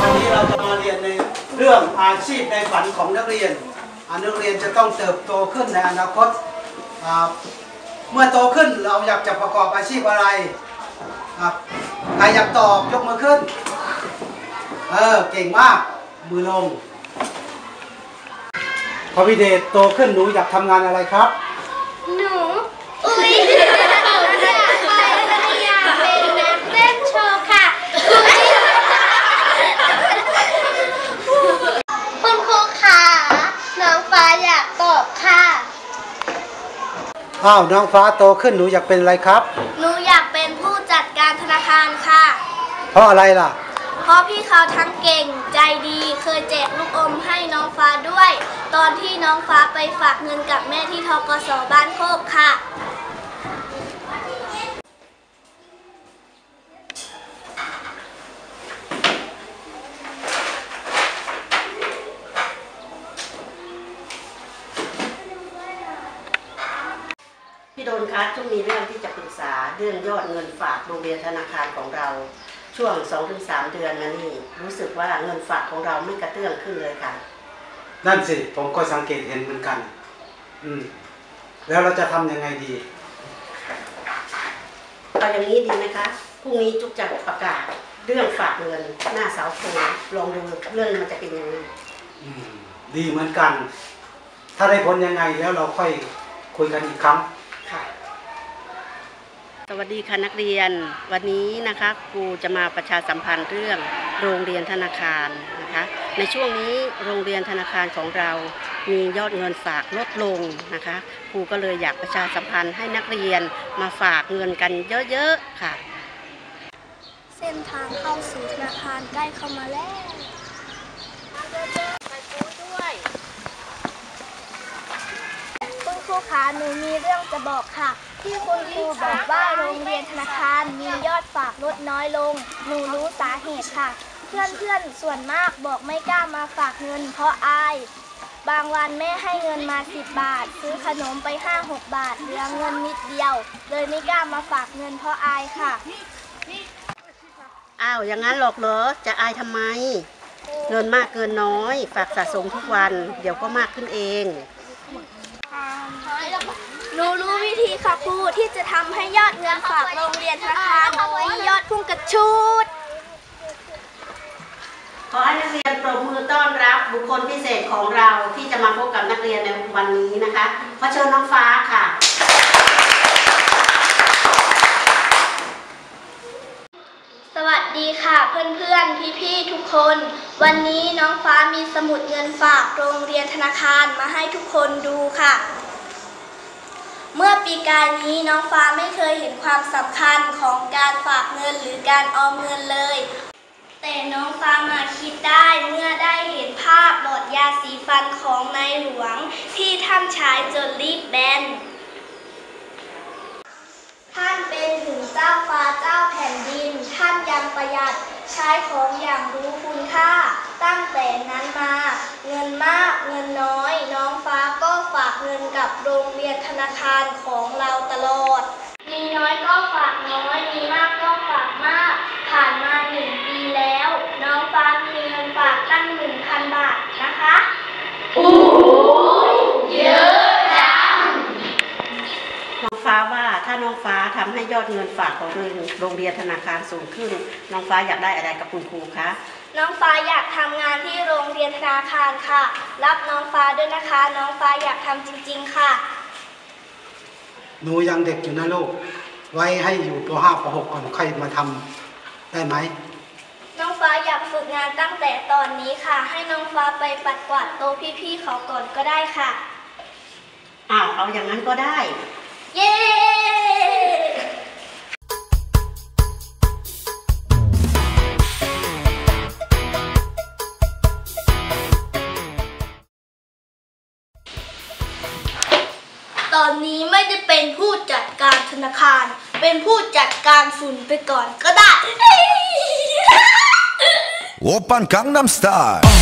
วันนี้เราจะมาเรียนในเรื่องอาชีพในฝันของนักเรียนอนักเรียนจะต้องเติบโตขึ้นในอนาคต เมื่อโตขึ้นเราอยากจะประกอบอาชีพอะไรครับใครอยากตอบยกมือขึ้น เออเก่งมาก มือลงพอพิเดชโตขึ้นหนูอยากทำงานอะไรครับ หนู อุ้ยหนูอยากไปอยากเป็นนักเต้นโชว์ค่ะคุณครูขาน้องฟ้าอยากตอบค่ะ อ้าวน้องฟ้าโตขึ้นหนูอยากเป็นอะไรครับ หนูอยากเป็นผู้จัดการธนาคารค่ะ เพราะอะไรล่ะ เพราะพี่เขาทั้งเก่งใจดีเคยแจกลูกอมให้น้องฟ้าด้วย ตอนที่น้องฟ้าไปฝากเงินกับแม่ที่ทกสบ้านโคกค่ะ พี่โดนคะช่วงมีเรื่องที่จะปรึกษาเรื่องยอดเงินฝากโรงเรียนธนาคารของเรา ช่วง 2-3 เดือนมานี่รู้สึกว่าเงินฝากของเราไม่กระเตื้องขึ้นเลยค่ะ นั่นสิผมก็สังเกตเห็นเหมือนกัน อืม แล้วเราจะทำยังไงดี เอาอย่างนี้ดีไหมคะพรุ่งนี้จุกจะประกาศเรื่องฝากเงินหน้าเสาธงลองดูเรื่องมันจะเป็นยังไงอืม ดีเหมือนกัน ถ้าได้ผลยังไงแล้วเราค่อยคุยกันอีกครั้งค่ะส วัสดีค่ะนักเรียน วันนี้นะคะครูจะมาประชาสัมพันธ์เรื่องโรงเรียนธนาคารนะคะ ในช่วงนี้โรงเรียนธนาคารของเรามียอดเงินฝากลดลงนะคะครูก็เลยอยากประชาสัมพันธ์ให้นักเรียนมาฝากเงินกันเยอะๆค่ะ เส้นทางเข้าสู่ธนาคารใกล้เข้ามาแล้วคุณครูคะหนูมีเรื่องจะบอกค่ะ ที่คุณครูบอกว่าโรงเรียนธนาคารมียอดฝากลดน้อยลง หนูรู้สาเหตุค่ะ เพื่อนๆส่วนมากบอกไม่กล้ามาฝากเงินเพราะอาย บางวันแม่ให้เงินมา 10 บาท ซื้อขนมไป 5-6 บาทเหลือเงินนิดเดียว เลยไม่กล้ามาฝากเงินเพราะอายค่ะอ้าวอย่างนั้นหรอกเหรอจะอายทำไม เงินมากเกินน้อย ฝากสะสมทุกวัน เดี๋ยวก็มากขึ้นเอง หนูรู้ วิธีค่ะครูที่จะทำให้ยอดเงินฝากโรงเรียนธนาคารมียอดพุ่งกระชูด ขอให้นักเรียนปรบมือต้อนรับบุคคลพิเศษของเราที่จะมาพบกับนักเรียนในวันนี้นะคะขอเชิญน้องฟ้าค่ะ สวัสดีค่ะเพื่อนๆ พี่ๆ ทุกคน วันนี้น้องฟ้ามีสมุดเงินฝากโรงเรียนธนาคารมาให้ทุกคนดูค่ะ เมื่อปีกายนี้น้องฟ้าไม่เคยเห็นความสำคัญของการฝากเงินหรือการออมเงินเลย แต่น้องฟ้ามาคิดได้เมื่อได้เห็นภาพหลอดยาสีฟันของนายหลวงที่ท่านใช้จนรีบแบนท่านเป็นถึงเจ้าฟ้าเจ้าแผ่นดิน ท่านยังประหยัดใช้ของอย่างรู้คุณค่า ตั้งแต่นั้นมา เงินมากเงินน้อย น้องฟ้าก็ฝากเงินกับ โรงเรียนธนาคารของเราตลอด มีน้อยก็ฝากน้อย มีมากก็ฝากมาก ผ่านมาหนึ่งปีแล้ว น้องฟ้ามีเงินฝากตั้งหนึ่งพันบาทนะคะน้องฟ้าว่าถ้าน้องฟ้าทำให้ยอดเงินฝากของโรงเรียนธนาคารสูงขึ้น น้องฟ้าอยากได้อะไรกับคุณครูคะ น้องฟ้าอยากทำงานที่โรงเรียนธนาคารค่ะ รับน้องฟ้าด้วยนะคะ น้องฟ้าอยากทำจริง ๆ ค่ะ หนูยังเด็กอยู่นะลูก ไว้ให้อยู่ป .5 ป .6 ก่อนค่อยมาทำได้ไหม น้องฟ้าอยากฝึกงานตั้งแต่ตอนนี้ค่ะ ให้น้องฟ้าไปปัดกวาดโต๊ะพี่ๆเขาก่อนก็ได้ค่ะ อ้าวเอาอย่างนั้นก็ได้ เย้ นาคาร เป็นผู้จัดการฝุ่นไปก่อนก็ได้โอปันกังน้ำสไตล์